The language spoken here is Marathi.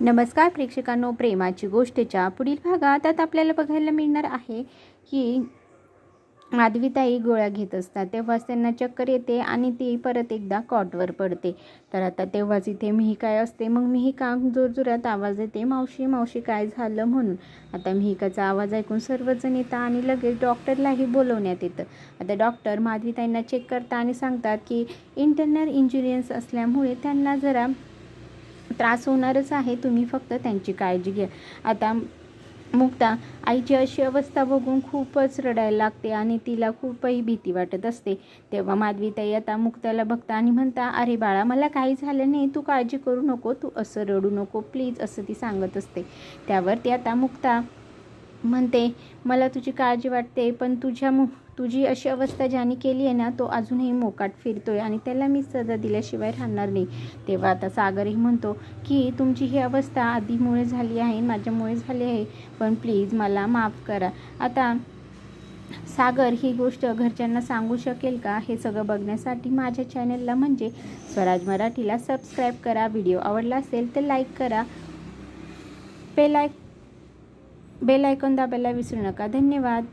नमस्कार प्रेक्षकांनो प्रेमाची गोष्टीच्या पुढील भागात आता आपल्याला बघायला मिळणार आहे की माधवीताई गोळ्या घेत असतात तेव्हाच त्यांना चक्कर येते आणि ती परत एकदा कॉटवर पडते. तर आता तेव्हाच इथे मिहिका असते मग मिहिका जोरजोरात आवाज येते मावशी मावशी काय झालं म्हणून? आता मिहिकाचा आवाज ऐकून सर्वजण येतात आणि लगेच डॉक्टरलाही बोलवण्यात येतं. आता डॉक्टर माधवीताईंना चेक करता आणि सांगतात की इंटरनल इंजुरियन्स असल्यामुळे त्यांना जरा त्रास होणारच आहे. तुम्ही फक्त त्यांची काळजी घ्या. आता मुक्ता आईची अशी अवस्था बघून खूपच रडायला लागते आणि तिला खूपही भीती वाटत असते. तेव्हा माधवीताई आता मुक्ताला बघता आणि म्हणता अरे बाळा मला काही झालं नाही. तू काळजी करू नको. तू असं रडू नको. प्लीज असं ती सांगत असते. त्यावर ती आता मुक्ता म्हणते मला तुझी काळजी वाटते पण तुझ्या मु तुझी अशी अवस्था ज्याने केली आहे ना तो अजूनही मोकाट फिरतोय आणि त्याला मी सजा दिल्याशिवाय राहणार नाही. तेव्हा आता सागरही म्हणतो की तुमची ही अवस्था आधीमुळे झाली आहे माझ्यामुळे झाली आहे पण प्लीज मला माफ करा. आता सागर ही गोष्ट घरच्यांना सांगू शकेल का? हे सगळं बघण्यासाठी माझ्या चॅनलला म्हणजे स्वराज मराठीला सबस्क्राईब करा. व्हिडिओ आवडला असेल तर लाईक करा. बेलायक बेलायकॉन दाबायला विसरू नका. धन्यवाद.